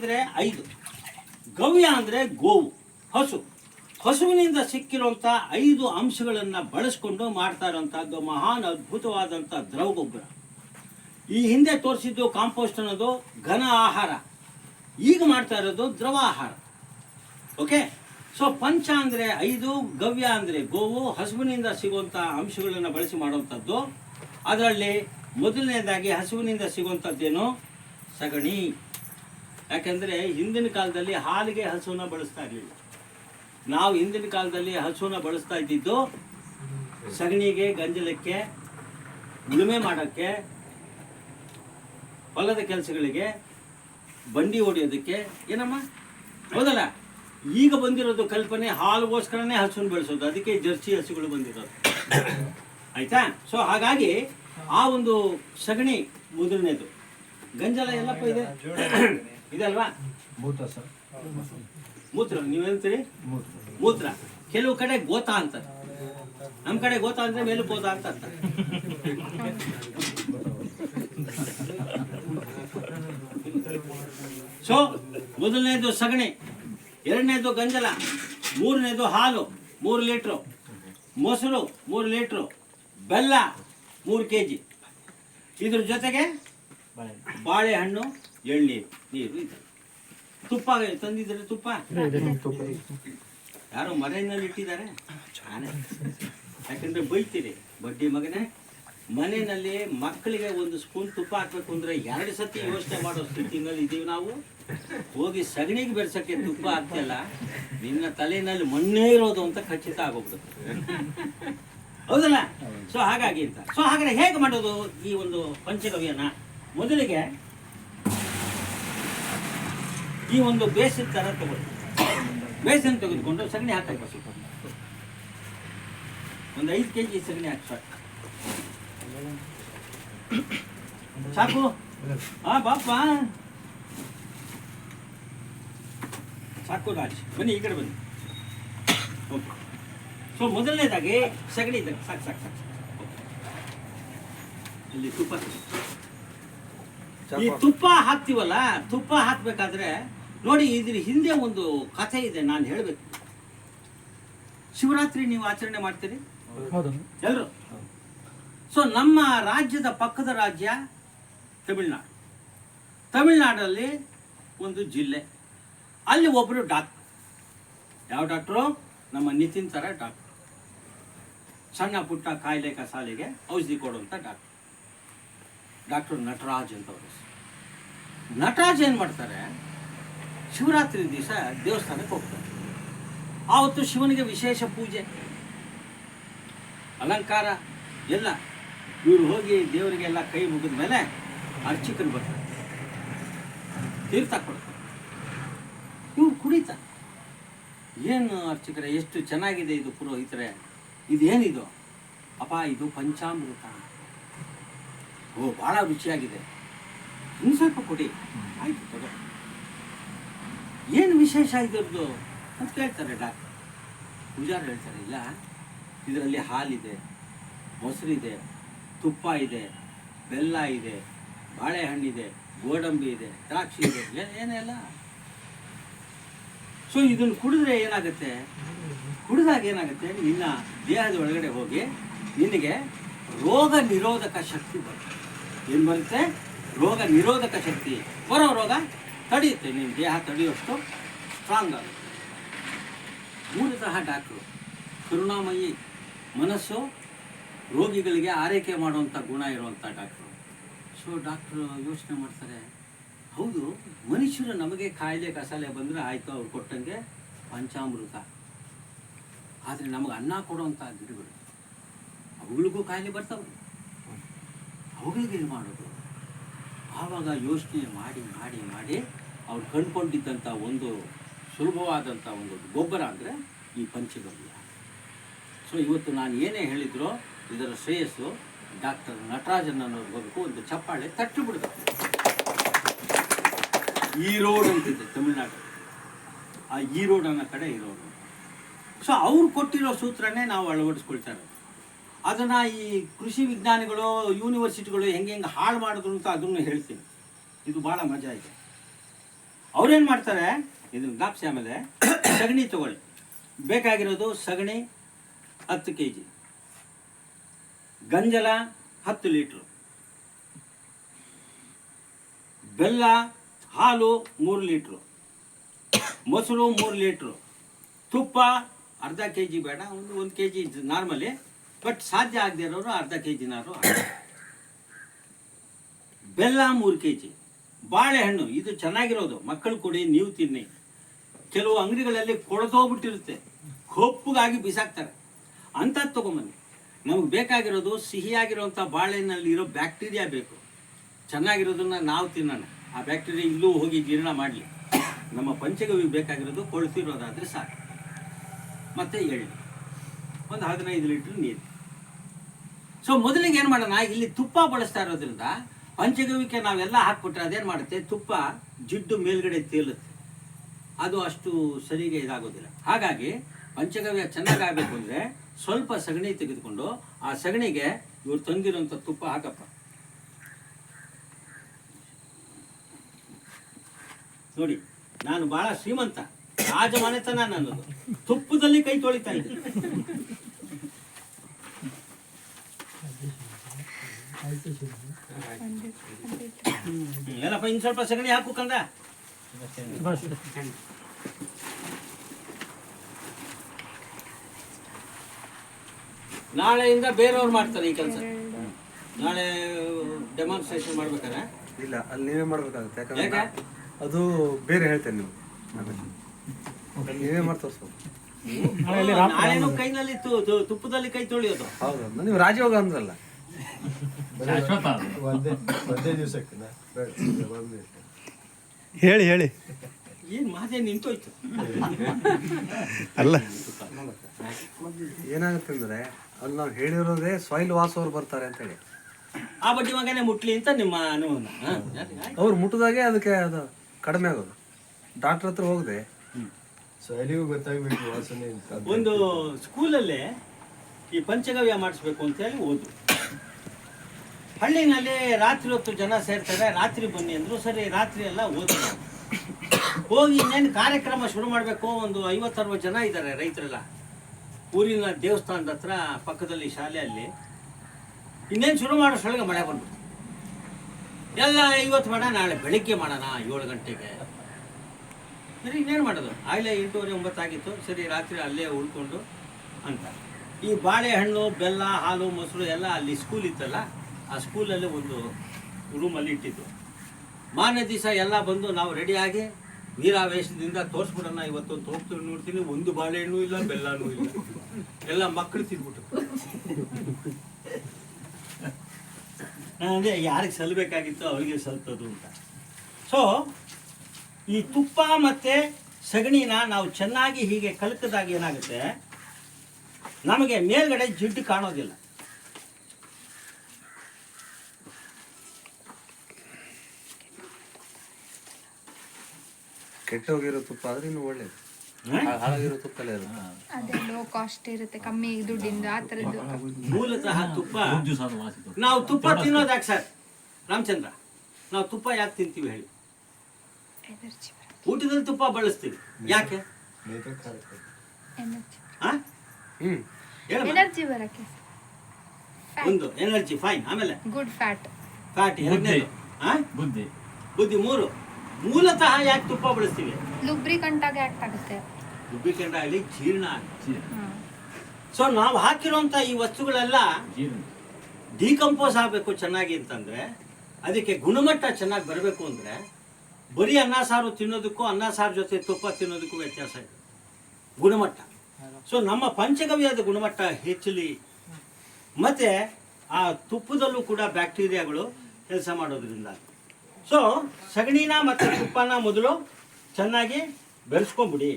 ಅಂದರೆ ಐದು. ಗವ್ಯ ಅಂದರೆ ಗೋವು, ಹಸು. ಹಸುವಿನಿಂದ ಸಿಕ್ಕಿರುವಂಥ ಐದು ಅಂಶಗಳನ್ನು ಬಳಸ್ಕೊಂಡು ಮಾಡ್ತಾ ಮಹಾನ್ ಅದ್ಭುತವಾದಂಥ ದ್ರವ ಗೊಬ್ಬರ ಈ ಹಿಂದೆ ತೋರಿಸಿದ್ದು ಕಾಂಪೋಸ್ಟ್ ಅನ್ನೋದು ಘನ ಆಹಾರ. ಈಗ ಮಾಡ್ತಾ ಇರೋದು ದ್ರವ ಆಹಾರ. ಓಕೆ ಸೊ ಪಂಚ ಅಂದರೆ ಐದು, ಗವ್ಯ ಅಂದರೆ ಗೋವು, ಹಸುವಿನಿಂದ ಸಿಗುವಂಥ ಅಂಶಗಳನ್ನು ಬಳಸಿ ಮಾಡುವಂಥದ್ದು ಅದರಲ್ಲಿ ಮೊದಲನೇದಾಗಿ ಹಸುವಿನಿಂದ ಸಿಗುವಂಥದ್ದೇನು ಸಗಣಿ. ಯಾಕೆಂದರೆ ಹಿಂದಿನ ಕಾಲದಲ್ಲಿ ಹಾಲಿಗೆ ಹಸುವನ್ನ ಬಳಸ್ತಾ ಇರಲಿಲ್ಲ. ನಾವು ಹಿಂದಿನ ಕಾಲದಲ್ಲಿ ಹಸುವನ್ನ ಬಳಸ್ತಾ ಇದ್ದಿದ್ದು ಸಗಣಿಗೆ, ಗಂಜಲಕ್ಕೆ, ಉಳುಮೆ ಮಾಡೋಕ್ಕೆ, ಹೊಲದ ಕೆಲಸಗಳಿಗೆ, ಬಂಡಿ ಹೊಡೆಯೋದಕ್ಕೆ, ಏನಮ್ಮ? ಹೌದಲ್ಲ? ಈಗ ಬಂದಿರೋದು ಕಲ್ಪನೆ ಹಾಲುಗೋಸ್ಕರನೇ ಹಸುವನ್ನ ಬೆಳೆಸೋದು. ಅದಕ್ಕೆ ಜರ್ಸಿ ಹಸುಗಳು ಬಂದಿರೋದು. ಆಯ್ತಾ? ಸೊ ಹಾಗಾಗಿ ಆ ಒಂದು ಸಗಣಿ ಮೊದಲನೇದು. ಗಂಜಲ ಎಲ್ಲಪ್ಪ ಇದೆ. ಇದಲ್ವಾ? ಮೂತ್ರ ಸರ್. ಮೂತ್ರ ನೀವೇಂತೀರಿ ಮೂತ್ರ. ಕೆಲವು ಕಡೆ ಗೋತ ಅಂತ ನಮ್ಮ ಕಡೆ ಗೋತ ಅಂದ್ರೆ ಮೇಲು ಪೋತ ಅಂತ ಅರ್ಥ. ಸೊ ಮೊದಲನೇದು ಸಗಣಿ ಎರಡನೇದು ಗಂಜಲ ಮೂರನೇದು ಹಾಲು ಮೂರು ಲೀಟ್ರು. ಮೊಸರು ಮೂರು ಲೀಟ್ರು. ಬೆಲ್ಲ ಮೂರು ಕೆ ಜಿ ಇದ್ರ ಜೊತೆಗೆ ಬಾಳೆಹಣ್ಣು ಎಳ್ನೀರು. ನೀರು ಇದೆ. ತುಪ್ಪ ತಂದಿದ್ರೆ ತುಪ್ಪ? ಯಾರೋ ಮನೆಯಲ್ಲಿ ಇಟ್ಟಿದ್ದಾರೆ. ಯಾಕಂದ್ರೆ ಬೈತೀರಿ ಬಡ್ಡಿ ಮಗನೇ. ಮನೆಯಲ್ಲಿ ಮಕ್ಕಳಿಗೆ ಒಂದು ಸ್ಪೂನ್ ತುಪ್ಪ ಹಾಕ್ಬೇಕು ಅಂದ್ರೆ ಎರಡು ಸತಿ ಯೋಚನೆ ಮಾಡೋ ಸ್ಥಿತಿನಲ್ಲಿ ಇದೀವಿ ನಾವು. ಹೋಗಿ ಸಗಣಿಗೆ ಬೆರ್ಸಕ್ಕೆ ತುಪ್ಪ ಹಾಕ್ತಿಲ್ಲ ನಿನ್ನ ತಲೆಯಲ್ಲಿ ಮಣ್ಣೇ ಇರೋದು ಅಂತ ಖಚಿತ ಆಗೋಗ್ಬಿಡುತ್ತೆ. ಹೌದಲ್ಲ? ಸೊ ಹಾಗಾಗಿ ಅಂತ. ಸೊ ಹಾಗಾದ್ರೆ ಹೇಗೆ ಮಾಡೋದು ಈ ಒಂದು ಪಂಚಗವ್ಯನ? ಮೊದಲಿಗೆ ಈ ಒಂದು ಬೇಸಿನ ಥರ ತಗೊಳ್ಳಿ. ಬೇಸನ್ ತೆಗೆದುಕೊಂಡು ಸಗಣಿ ಹಾಕಬೇಕು ಸ್ವಲ್ಪ. ಒಂದು ಐದು ಕೆ ಜಿ ಸಗಣಿ ಹಾಕಿ ಸಾಕು. ಸಾಕು? ಹಾ ಬಾಪ ಸಾಕು ರಾಜ್. ಬನ್ನಿ, ಈ ಕಡೆ ಬನ್ನಿ. ಓಕೆ. ಸೊ ಮೊದಲನೇದಾಗಿ ಸಗಣಿ ಇದೆ. ಸಾಕು ಸಾಕು ಸಾಕು ಇಲ್ಲಿ ತುಪ್ಪ ಈ ತುಪ್ಪ ಹಾಕ್ತಿವಲ್ಲ, ತುಪ್ಪ ಹಾಕ್ಬೇಕಾದ್ರೆ ನೋಡಿ ಇದ್ರ ಹಿಂದೆ ಒಂದು ಕಥೆ ಇದೆ ನಾನು ಹೇಳಬೇಕು. ಶಿವರಾತ್ರಿ ನೀವು ಆಚರಣೆ ಮಾಡ್ತೀರಿ? ಎಲ್ಲರೂ ಸೊ ನಮ್ಮ ರಾಜ್ಯದ ಪಕ್ಕದ ರಾಜ್ಯ ತಮಿಳ್ನಾಡು. ತಮಿಳ್ನಾಡಲ್ಲಿ ಒಂದು ಜಿಲ್ಲೆ. ಅಲ್ಲಿ ಒಬ್ಬರು ಡಾಕ್ಟರ್. ಯಾವ ಡಾಕ್ಟ್ರು? ನಮ್ಮ ನಿತಿನ್ ಥರ ಡಾಕ್ಟ್ರು. ಸಣ್ಣ ಪುಟ್ಟ ಕಾಯಿಲೆ ಕಸಾಲೆಗೆ ಔಷಧಿ ಕೊಡುವಂಥ ಡಾಕ್ಟರ್. ಡಾಕ್ಟರ್ ನಟರಾಜ್ ಅಂತವರು ಅವ್ರ ನಟರಾಜ್ ಏನು ಮಾಡ್ತಾರೆ? ಶಿವರಾತ್ರಿ ದಿವಸ ದೇವಸ್ಥಾನಕ್ಕೆ ಹೋಗ್ತಾರೆ. ಆವತ್ತು ಶಿವನಿಗೆ ವಿಶೇಷ ಪೂಜೆ. ಅಲಂಕಾರ, ಎಲ್ಲ. ಇವರು ಹೋಗಿ ದೇವರಿಗೆಲ್ಲ ಕೈ ಮುಗಿದ ಮೇಲೆ ಅರ್ಚಕರು ಬರ್ತಾರೆ. ತೀರ್ಥ ಕೊಡ್ತಾರೆ. ಇವ್ರು ಕುಡಿತಾರೆ. ಏನು ಅರ್ಚಕರೇ, ಎಷ್ಟು ಚೆನ್ನಾಗಿದೆ ಇದು ಪುರೋಹಿತರೆ. ಇದೇನಿದು? ಅಪ್ಪ ಇದು ಪಂಚಾಮೃತ. ಓ, ಭಾಳ ರುಚಿಯಾಗಿದೆ. ಇನ್ನು ಸ್ವಲ್ಪ ಕೊಡಿ. ಆಯಿತು, ತಗೋ. ಏನು ವಿಶೇಷ ಇದ್ರದ್ದು ಅಂತ ಕೇಳ್ತಾರೆ ಡಾಕ್ಟರ್. ಪೂಜಾರು ಹೇಳ್ತಾರೆ, ಇಲ್ಲ, ಇದರಲ್ಲಿ ಹಾಲಿದೆ, ಮೊಸರಿದೆ, ತುಪ್ಪ ಇದೆ, ಬೆಲ್ಲ ಇದೆ, ಬಾಳೆಹಣ್ಣಿದೆ, ಗೋಡಂಬಿ ಇದೆ, ದ್ರಾಕ್ಷಿ ಇದೆ ಏನೇನೆಲ್ಲ ಸೊ ಇದನ್ನು ಕುಡಿದ್ರೆ ಏನಾಗುತ್ತೆ? ಕುಡಿದಾಗ ಏನಾಗುತ್ತೆ? ನಿನ್ನ ದೇಹದ ಒಳಗಡೆ ಹೋಗಿ ನಿನಗೆ ರೋಗ ನಿರೋಧಕ ಶಕ್ತಿ ಬರುತ್ತೆ. ಏನು ಬರುತ್ತೆ? ರೋಗ ನಿರೋಧಕ ಶಕ್ತಿ. ಬರೋ ರೋಗ ತಡೆಯುತ್ತೆ ನಿಮ್ಮ ದೇಹ ತಡೆಯುವಷ್ಟು ಸ್ಟ್ರಾಂಗ್ ಆಗುತ್ತೆ. ಮೂಲತಃ ಡಾಕ್ಟ್ರು ಕರುಣಾಮಯಿ ಮನಸ್ಸು ರೋಗಿಗಳಿಗೆ ಆರೈಕೆ ಮಾಡುವಂಥ ಗುಣ ಇರುವಂಥ ಡಾಕ್ಟ್ರು ಸೊ ಡಾಕ್ಟ್ರು ಯೋಚನೆ ಮಾಡ್ತಾರೆ, ಹೌದು, ಮನುಷ್ಯರು ನಮಗೆ ಕಾಯಿಲೆ, ಕಸಾಲೆ ಬಂದರೆ ಆಯಿತು, ಅವ್ರು ಕೊಟ್ಟಂಗೆ ಪಂಚಾಮೃತ. ಆದರೆ ನಮಗೆ ಅನ್ನ ಕೊಡುವಂಥ ಗಿಡಗಳು, ಅವುಗಳಿಗೂ ಕಾಯಿಲೆ ಬರ್ತವೆ. ಅವುಗಳಿಗೆ ಏನು ಮಾಡೋದು. ಆವಾಗ ಯೋಚನೆ ಮಾಡಿ ಮಾಡಿ ಮಾಡಿ ಅವ್ರು ಕಂಡುಕೊಂಡಿದ್ದಂಥ ಒಂದು ಸುಲಭವಾದಂಥ ಒಂದು ಗೊಬ್ಬರ ಅಂದರೆ ಈ ಪಂಚಗವ್ಯ. ಸೊ ಇವತ್ತು ನಾನು ಏನೇ ಹೇಳಿದ್ರು ಇದರ ಶ್ರೇಯಸ್ಸು ಡಾಕ್ಟರ್ ನಟರಾಜನ್ ಹೋಗಬೇಕು ಒಂದು ಚಪ್ಪಾಳೆ ತಟ್ಟು ಬಿಡಬೇಕು ಈರೋಡ್ ಅಂತಿದೆ ತಮಿಳ್ನಾಡು. ಆ ಈರೋಡ್ ಅನ್ನೋ ಕಡೆ ಇರೋದು ಸೊ ಅವ್ರು ಕೊಟ್ಟಿರೋ ಸೂತ್ರನೇ ನಾವು ಅಳವಡಿಸ್ಕೊಳ್ತಾ ಇರೋದು ಅದನ್ನು ಈ ಕೃಷಿ ವಿಜ್ಞಾನಿಗಳು ಯೂನಿವರ್ಸಿಟಿಗಳು ಹೆಂಗೆ ಹೆಂಗೆ ಹಾಳು ಮಾಡಿದ್ರು ಅಂತ ಅದನ್ನು ಹೇಳ್ತೀನಿ. ಇದು ಭಾಳ ಮಜಾ ಇದೆ. ಅವ್ರೇನು ಮಾಡ್ತಾರೆ? ಇದನ್ನು ಜ್ಞಾಪಿಸಿ ಆಮೇಲೆ ಸಗಣಿ ತಗೊಳ್ಳಿ. ಬೇಕಾಗಿರೋದು ಸಗಣಿ ಹತ್ತು ಕೆ ಜಿ ಗಂಜಲ ಹತ್ತು ಲೀಟ್ರು. ಬೆಲ್ಲ ಹಾಲು ಮೂರು ಲೀಟ್ರು. ಮೊಸರು ಮೂರು ಲೀಟ್ರು. ತುಪ್ಪ ಅರ್ಧ ಕೆ ಜಿ ಬೇಡ, ಒಂದು ಒಂದು ಕೆ ಜಿ ನಾರ್ಮಲಿ, ಬಟ್ ಸಾಧ್ಯ ಆಗದೆ ಇರೋರು ಅರ್ಧ ಕೆ ಜಿನಾರು ಬೆಲ್ಲ ಮೂರು ಕೆ ಜಿ ಬಾಳೆಹಣ್ಣು, ಇದು ಚೆನ್ನಾಗಿರೋದು. ಮಕ್ಕಳು ಕೊಡಿ, ನೀವು ತಿನ್ನಿ. ಕೆಲವು ಅಂಗಡಿಗಳಲ್ಲಿ ಕೊಳೆತೋಗ್ಬಿಟ್ಟಿರುತ್ತೆ ಕೊಪ್ಪುಗಾಗಿ ಬಿಸಾಕ್ತಾರೆ. ಅಂಥದ್ದು ತೊಗೊಂಬನ್ನಿ. ನಮಗೆ ಬೇಕಾಗಿರೋದು ಸಿಹಿಯಾಗಿರುವಂಥ ಬಾಳೆಹಣ್ಣಲ್ಲಿ ಇರೋ ಬ್ಯಾಕ್ಟೀರಿಯಾ ಬೇಕು. ಚೆನ್ನಾಗಿರೋದನ್ನ ನಾವು ತಿನ್ನೋಣ. ಆ ಬ್ಯಾಕ್ಟೀರಿಯಾ ಇಲ್ಲೂ ಹೋಗಿ ಜೀರ್ಣ ಮಾಡಲಿ. ನಮ್ಮ ಪಂಚಗವಿ ಬೇಕಾಗಿರೋದು ಕೊಳ್ತಿರೋದಾದ್ರೆ ಸಾಕು. ಮತ್ತೆ ಎಳ್ಳು. ಒಂದು ಹದಿನೈದು ಲೀಟ್ರ್ ನೀರು. ಸೊ, ಮೊದಲಿಗೆ ಏನು ಮಾಡೋಣ? ಇಲ್ಲಿ ತುಪ್ಪ ಬಳಸ್ತಾ ಇರೋದ್ರಿಂದ ಪಂಚಗವಿಕೆ ನಾವೆಲ್ಲ ಹಾಕ್ಬಿಟ್ರೆ ಅದೇನು ಮಾಡುತ್ತೆ? ತುಪ್ಪ ಜಿಡ್ಡು ಮೇಲ್ಗಡೆ ತೇಲುತ್ತೆ. ಅದು ಅಷ್ಟು ಸರಿಗೆ ಇದಾಗೋದಿಲ್ಲ. ಹಾಗಾಗಿ ಪಂಚಗವ್ಯ ಚೆನ್ನಾಗಿ ಆಗಬೇಕು ಅಂದರೆ ಸ್ವಲ್ಪ ಸಗಣಿ ತೆಗೆದುಕೊಂಡು ಆ ಸಗಣಿಗೆ ಇವ್ರು ತಂದಿರೋಂಥ ತುಪ್ಪ ಹಾಕಪ್ಪ. ನೋಡಿ, ನಾನು ಬಹಳ ಶ್ರೀಮಂತ. ರಾಜ ಮನೆತನ ನನ್ನದು. ತುಪ್ಪದಲ್ಲಿ ಕೈ ತೊಳಿತಾ ಇದ್ದೆ. ಏನಪ್ಪ ಇನ್ನು ಸ್ವಲ್ಪ ಸಗಣಿ ಹಾಕು ಕಂದ. ನಾಳೆಯಿಂದ ಬೇರೆಯವ್ರು ಮಾಡ್ತಾರೆ ಈ ಕೆಲಸ. ನಾಳೆ ಡೆಮಾನ್ಸ್ಟ್ರೇಷನ್ ಮಾಡ್ಬೇಕಾರೆ ಇಲ್ಲ ಅಲ್ಲಿ ನೀವೇ ಮಾಡ್ಬೇಕಾಗುತ್ತೆ ಯಾಕಂದ್ರೆ ಅದು ಬೇರೆ ಹೇಳ್ತೇನೆ ನೀವು ನೀವೇ ಮಾಡಿ ತೋರಿಸ್ಬೇಕು. ನಾಳೆನೂ ಕೈನಲ್ಲಿ ತುಪ್ಪದಲ್ಲಿ ಕೈ ತೊಳಿಯೋದು. ಹೌದು ನೀವು ರಾಜಯೋಗ ಅಂದ್ರಲ್ಲ. ಒಂದೇ ಒಂದೇ ದಿವಸಕ್ಕೆ ಒಂದೇ ಹೇಳಿ ಹೇಳಿ. ಏನು ಮಾತೆ ನಿಂತೋಯ್ತು? ಅಲ್ಲ. ಏನಾಗುತ್ತೆ ಅಂದ್ರೆ ಅಲ್ಲಿ ನಾವು ಹೇಳಿರೋದೇ ಸಾಯಿಲ್ ವಾಸ್ ಅವ್ರು ಬರ್ತಾರೆ ಅಂತ ಹೇಳಿ ಆ ಬಡ್ಡಿ ಮಗನೇ ಮುಟ್ಲಿ ಅಂತ ನಿಮ್ಮ ಅನುಮಾನ. ಹ? ಅವ್ರು ಮುಟ್ಟಿದಾಗೆ ಅದಕ್ಕೆ ಅದು ಕಡಿಮೆ ಆಗೋದು. ಡಾಕ್ಟರ್ ಹತ್ರ ಹೋಗದೆ. ಸೊಯಲಿಗೂ ಗೊತ್ತಾಗ್ಬೇಕು ವಾಸನೆ ಅಂತ. ಒಂದು ಸ್ಕೂಲಲ್ಲೇ ಈ ಪಂಚಗವ್ಯ ಮಾಡಿಸ್ಬೇಕು ಅಂತ ಹೇಳಿ ಓದು ಹಳ್ಳಿನಲ್ಲಿ ರಾತ್ರಿ ಹೊತ್ತು ಜನ ಸೇರ್ತಾರೆ, ರಾತ್ರಿ ಬನ್ನಿ ಅಂದ್ರು ಸರಿ, ರಾತ್ರಿ ಎಲ್ಲ ಓದಿ ಹೋಗಿ ಇನ್ನೇನು ಕಾರ್ಯಕ್ರಮ ಶುರು ಮಾಡಬೇಕು? ಒಂದು ಐವತ್ತರವತ್ತು ಜನ ಇದ್ದಾರೆ ರೈತರೆಲ್ಲ. ಊರಿನ ದೇವಸ್ಥಾನದ ಹತ್ರ, ಪಕ್ಕದಲ್ಲಿ ಶಾಲೆಯಲ್ಲಿ ಇನ್ನೇನು ಶುರು ಮಾಡೋಷ್ಟೊಳಗೆ ಮಳೆ ಬಂದ್ಬಿಡ್ತು. ಎಲ್ಲ ಐವತ್ತು ಮಾಡ, ನಾಳೆ ಬೆಳಿಗ್ಗೆ ಮಾಡೋಣ ಏಳು ಗಂಟೆಗೆ. ಸರಿ, ಇನ್ನೇನು ಮಾಡೋದು? ಆಗಲೇ ಎಂಟೂವರೆ ಒಂಬತ್ತಾಗಿತ್ತು ಸರಿ, ರಾತ್ರಿ ಅಲ್ಲೇ ಉಳ್ಕೊಂಡು ಅಂತ. ಈ ಬಾಳೆಹಣ್ಣು, ಬೆಲ್ಲ, ಹಾಲು, ಮೊಸರು ಎಲ್ಲ ಅಲ್ಲಿ ಸ್ಕೂಲ್ ಇತ್ತಲ್ಲ ಆ ಸ್ಕೂಲಲ್ಲಿ ಒಂದು ರೂಮಲ್ಲಿ ಇಟ್ಟಿದ್ದು. ಮಾರನೇ ದಿವಸ ಎಲ್ಲ ಬಂದು ನಾವು ರೆಡಿಯಾಗಿ ವೀರಾವೇಶದಿಂದ ತೋರಿಸ್ಬಿಡೋಣ ಇವತ್ತು ಅಂತ ಹೋಗ್ತೀನಿ ನೋಡ್ತೀನಿ, ಒಂದು ಬಾಳೆಹಣ್ಣು ಇಲ್ಲ, ಬೆಲ್ಲನೂ ಇಲ್ಲ. ಎಲ್ಲ ಮಕ್ಕಳು ತಿಂದ್ಬಿಟ್ಟು ಅಂದರೆ ಅದೇ ಯಾರಿಗೆ ಸಲ್ಲಬೇಕಾಗಿತ್ತು ಅವರಿಗೆ ಸಲ್ತದು ಅಂತ. ಸೊ ಈ ತುಪ್ಪ ಮತ್ತು ಸಗಣಿನ ನಾವು ಚೆನ್ನಾಗಿ ಹೀಗೆ ಕಲಕಿದಾಗ ಏನಾಗುತ್ತೆ? ನಮಗೆ ಮೇಲ್ಗಡೆ ಜಿಡ್ಡು ಕಾಣೋದಿಲ್ಲ. ಕೆಟ್ಟೋಗಿರೋ ತುಪ್ಪ ಆದ್ರೆ ಇನ್ನು ಒಳ್ಳೇದು? ಹಾಳಾಗಿರೋ ತುಪ್ಪ ಇರುತ್ತೆ ಅದೇ ಲೋ ಕಾಸ್ಟ್ ಇರುತ್ತೆ ಕಮ್ಮಿ ದುಡ್ಡಿಂದ ಆ ಥರದ್ದು. ಮೂಲತಃ ತುಪ್ಪ ನಾವು ತುಪ್ಪ ತಿನ್ನೋದು ಯಾಕೆ ಸರ್. ರಾಮಚಂದ್ರ ನಾವು ತುಪ್ಪ ಯಾಕೆ ತಿಂತೀವಿ ಹೇಳಿ? ಎನರ್ಜಿ ಊಟದಲ್ಲಿ ತುಪ್ಪ ಬಳಸ್ತೀವಿ. ಯಾಕೆ? ಎನರ್ಜಿ ಹ್ಮ್. ಹೇಳಮ್ಮ. ಎನರ್ಜಿ ಬರಕ್ಕೆ. ಒಂದು ಎನರ್ಜಿ ಫೈನ್ ಆಮೇಲೆ? ಗುಡ್ ಫ್ಯಾಟ್ ಫ್ಯಾಟ್ ಎರಡನೇದು. ಬುದ್ಧಿ. ಬುದ್ಧಿ ಮೂರು. ಮೂಲತಃ ಯಾಕೆ ತುಪ್ಪ ಬಳಸ್ತೀವಿ? ಲುಬ್ರಿಕಂಟ್ ಆಗಿ ಆಕ್ಟ್ ಆಗುತ್ತೆ. ಲುಬ್ರಿಕಂಟ್ ಆಗಲಿ ಜೀರ್ಣ ಆಗಲಿ. ಸೊ ನಾವು ಹಾಕಿರುವಂತ ಈ ವಸ್ತುಗಳೆಲ್ಲ ಡಿಕಂಪೋಸ್ ಆಗಬೇಕು ಚೆನ್ನಾಗಿ ಅಂತಂದ್ರೆ ಅದಕ್ಕೆ ಗುಣಮಟ್ಟ ಚೆನ್ನಾಗಿ ಬರಬೇಕು ಅಂದ್ರೆ ಬರೀ ಅನ್ನ ಸಾರು ತಿನ್ನೋದಕ್ಕೂ ಅನ್ನ ಸಾರು ಜೊತೆ ತುಪ್ಪ ತಿನ್ನೋದಕ್ಕೂ ವ್ಯತ್ಯಾಸ ಇದೆ. ಗುಣಮಟ್ಟ. ಸೊ ನಮ್ಮ ಪಂಚಗವ್ಯದ ಗುಣಮಟ್ಟ ಹೆಚ್ಚಲಿ. ಮತ್ತೆ ಆ ತುಪ್ಪದಲ್ಲೂ ಕೂಡ ಬ್ಯಾಕ್ಟೀರಿಯಾಗಳು ಕೆಲಸ ಮಾಡೋದ್ರಿಂದ. ಸೊ ಸಗಣಿನ ಮತ್ತು ತುಪ್ಪನ ಮೊದಲು ಚೆನ್ನಾಗಿ ಬೆರೆಸ್ಕೊಂಬಿಡಿ.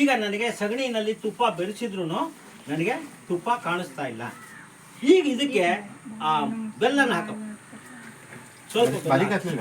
ಈಗ ನನಗೆ ಸಗಣಿನಲ್ಲಿ ತುಪ್ಪ ಬೆರೆಸಿದ್ರು ನನಗೆ ತುಪ್ಪ ಕಾಣಿಸ್ತಾ ಇಲ್ಲ. ಈಗ ಇದಕ್ಕೆ ಆ ಬೆಲ್ಲನ ಹಾಕ. ಸ್ವಲ್ಪ ಬೆಲ್ಲ.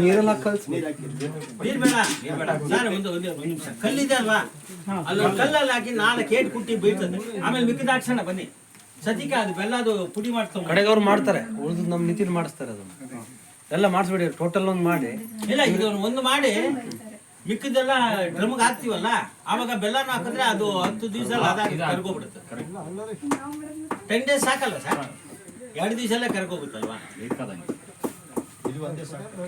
ನೀರೆಲ್ಲ ಕಲ್ಸಿ ನೀರು ಬೇಡ ಸರ್ ಒಂದು ಒಂದು ನಿಮಿಷ ಕಲ್ಲಿದೆ ಅಲ್ವಾ ಕಲ್ಲಲ್ಲಿ ಹಾಕಿ ನಾಲ್ಕು ಏಟ್ ಕುಟ್ಟಿ ಬೀಳ್ತದೆ ಆಮೇಲೆ ಮಿಕ್ಕಿದ ಹಾಕ್ಸೋಣ ಬನ್ನಿ ಸದ್ಯಕ್ಕೆ ಅದು ಬೆಲ್ಲ ಅದು ಪುಡಿ ಮಾಡ್ತಾರೆ ಕಡೆಗೆ ಅವ್ರು ಮಾಡ್ತಾರೆ, ಉಳಿದು ನಮ್ಮ ನಿತಿನ್ ಮಾಡಿಸ್ತಾರೆ ಅದನ್ನ. ಎಲ್ಲ ಮಾಡಿಸ್ಬಿಡಿ ಟೋಟಲ್ ಒಂದು ಮಾಡಿ. ಇಲ್ಲ ಇದು ಒಂದು ಮಾಡಿ. ಮಿಕ್ಕಿದೆಲ್ಲ ಡ್ರಮ್ಗೆ ಹಾಕ್ತಿವಲ್ಲ ಆವಾಗ ಬೆಲ್ಲ ಹಾಕಿದ್ರೆ ಅದು ಹತ್ತು ದಿವಸ ಅದಾಗಿ ಕರ್ಗೋಗ್ಬಿಡುತ್ತೆ. ಟೆನ್ ಡೇಸ್ ಸಾಕಲ್ಲ ಸರ್? ಎರಡು ದಿವಸ ಎಲ್ಲ ಕರ್ಕೋಗುತ್ತಲ್ವಾ ಇದು ಒಂದೇ ಸಾಕು.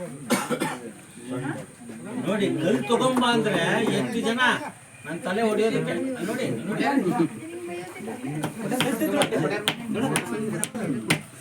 ನೋಡಿ ಕಲ್ ತಗೊಂಬ ಅಂದ್ರೆ ಎಷ್ಟು ಜನ? ನನ್ನ ತಲೆ ಹೊಡೆಯೋದಕ್ಕೆ. ನೋಡಿ ನೋಡಿ.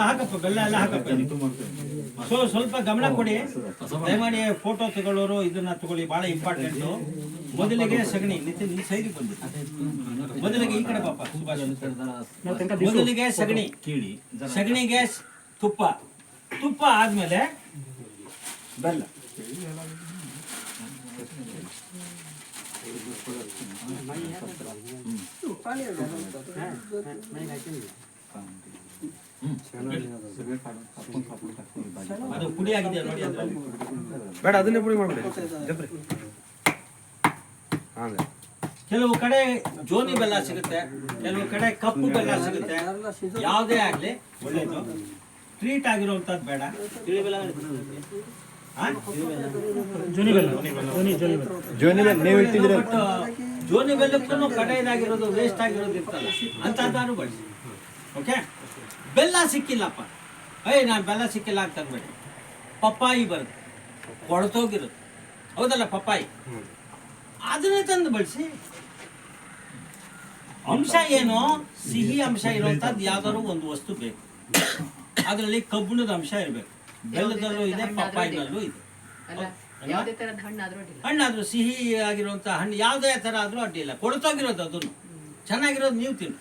ಹಾಕಪ್ಪ, ಬೆಲ್ಲ ಎಲ್ಲ ಹಾಕಪ್ಪ. ಸೊ, ಸ್ವಲ್ಪ ಗಮನ ಕೊಡಿ. ದಯಮಾಡಿ ಫೋಟೋ ತಗೊಳ್ಳೋರು ಇದನ್ನ ತಗೊಳ್ಳಿ ಬಹಳ ಇಂಪಾರ್ಟೆಂಟ್ ಮೊದಲಿಗೆ ಸಗಣಿ ನಿತಿನ್ ನಿನ್ ಸೈಡಿಗೆ ಬಂದಿ. ಮೊದಲಿಗೆ ಈ ಕಡೆ ಪಾಪ ಮೊದಲಿಗೆ ಸಗಣಿ. ಕೀಳಿ ಸಗಣಿಗೆ ತುಪ್ಪ. ತುಪ್ಪ ಆದ್ಮೇಲೆ ಬೆಲ್ಲ ಅದು ಪುಡಿ ಆಗಿದೆ ನೋಡಿ ಅದ್ರಲ್ಲಿ ಬೇಡ, ಅದನ್ನೇ ಪುಡಿ ಕೆಲವು ಕಡೆ ಜೋನಿ ಬೆಲ್ಲ ಸಿಗುತ್ತೆ, ಕೆಲವು ಕಡೆ ಕಪ್ಪು ಬೆಲ್ಲ ಸಿಗುತ್ತೆ. ಯಾವುದೇ ಆಗ್ಲಿ ಒಳ್ಳೇದು. ಟ್ರೀಟ್ ಆಗಿರುವಂತದ್ ಬೇಡ. ತಿಳಿ ಬೆಲ್ಲ ಜೋನಿ ನೀವು ಇಟ್ಟಿದ್ರೆ ಬಟ್ ಜೋನಿ ಬೆಲ್ಲಕ್ಕೂ ಕಡೆಯದಾಗಿರೋದು ವೇಸ್ಟ್ ಆಗಿರೋದು ಇರ್ತಲ್ಲ. ಅಂತದ್ದಾನು ಬಳಸಿ ಓಕೆ ಬೆಲ್ಲ ಸಿಕ್ಕಿಲ್ಲಪ್ಪ. ಅಯ್ಯ ನಾನು ಬೆಲ್ಲ ಸಿಕ್ಕಿಲ್ಲ ಅಂತ ಅಂದ್ಬೇಡಿ. ಪಪ್ಪಾಯಿ ಬರುತ್ತೆ. ಕೊಡ್ತೋಗಿರುತ್ತೆ. ಹೌದಲ್ಲ ಪಪ್ಪಾಯಿ? ಅದನ್ನೇ ತಂದು ಬಳಸಿ. ಅಂಶ ಏನು? ಸಿಹಿ ಅಂಶ ಇರುವಂತದ್ದು ಯಾವ್ದಾದ್ರು ಒಂದು ವಸ್ತು ಬೇಕು. ಅದರಲ್ಲಿ ಕಬ್ಬಿಣದ ಅಂಶ ಇರಬೇಕು. ಬೆಲ್ಲದಲ್ಲೂ ಇದೆ ಪಪ್ಪಾಯಿನಲ್ಲೂ ಇದೆ? ಯಾವುದೇ ತರದ ಹಣ್ಣಾದ್ರೂ ಅಡ್ಡಿಲ್ಲ. ಹಣ್ಣಾದ್ರೂ ಸಿಹಿ ಆಗಿರುವಂಥ ಹಣ್ಣು ಯಾವುದೇ ತರ ಆದ್ರೂ ಅಡ್ಡಿಲ್ಲ. ಕೊಡ್ತೋಗಿರೋದು ಅದನ್ನು. ಚೆನ್ನಾಗಿರೋದು ನೀವು ತಿನ್ನು.